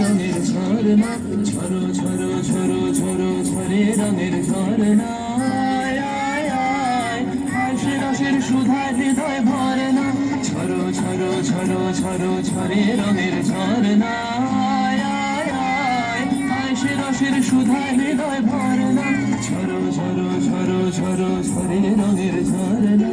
ঝরনা, ঝরো ঝরো ঝরো ঝরো, ঝরে রঙের ঝরনা। হাসি রসের সুধা হৃদয় ভরে না। ঝরো ঝরো ঝরো ঝরো, ঝরে রঙের ঝরনা। হাসি রসের সুধা হৃদয় ভরে না। ঝরো ঝরো ঝরো ঝরো, ঝরে রঙের ঝরনা।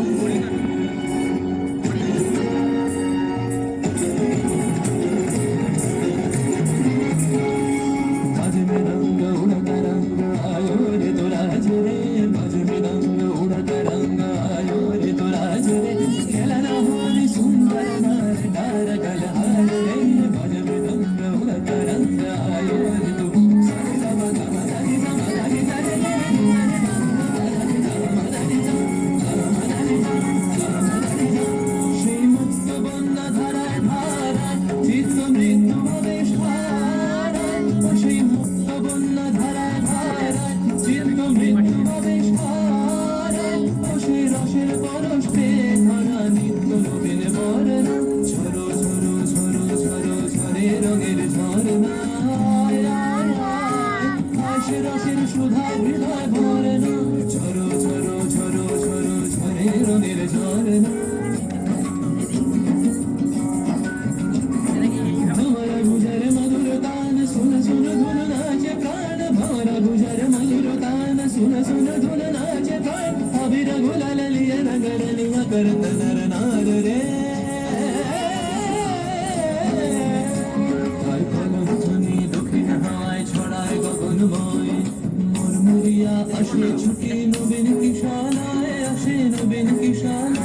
আসে ছুটি নবীন কিশালায় আসে নবীন কিশালায়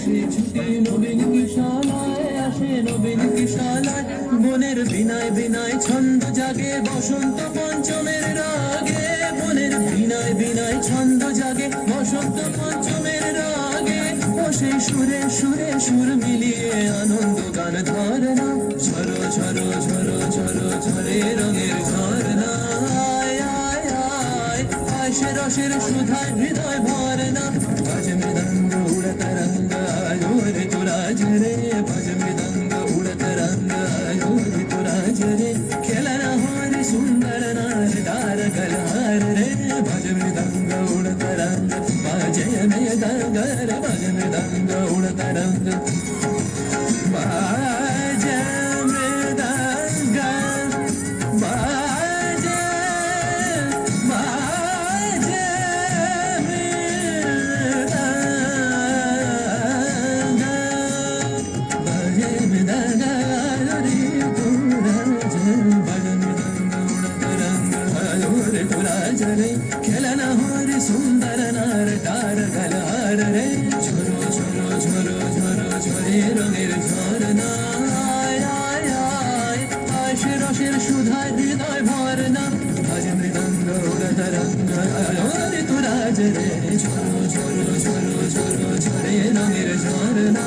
আসে ছুটি নবীন কিশালায় আসে নবীন কিশালায় মনের বিনায় বিনায় ছন্দ জাগে, বসন্ত পঞ্চমের রাগে। মনের বিনায় বিনায় ছন্দ জাগে, বসন্ত পঞ্চমের রাগে। বসে সুরে সুরে সুর মিলিয়ে আনন্দ গান ধরনা ঝরো ঝরো ঝরো ঝরো, ঝরে রঙের ঝরনা। রসের সুধায় হৃদয় ভরনা। বাজ মৃদঙ্গ উড়ত রঙ্গ আয়ো রে রে সুন্দর নার তার রে ঝরো ঝরো ঝরো ঝরো ঝরে রঙের ঝরনা রসের সুধায় হৃদয় ভরনা আজ মৃদঙ্গ উড়ত রঙ্গ আলো রে তুরাজ রে ঝরো ঝরো ঝরো ঝরো ঝরে রঙের ঝরনা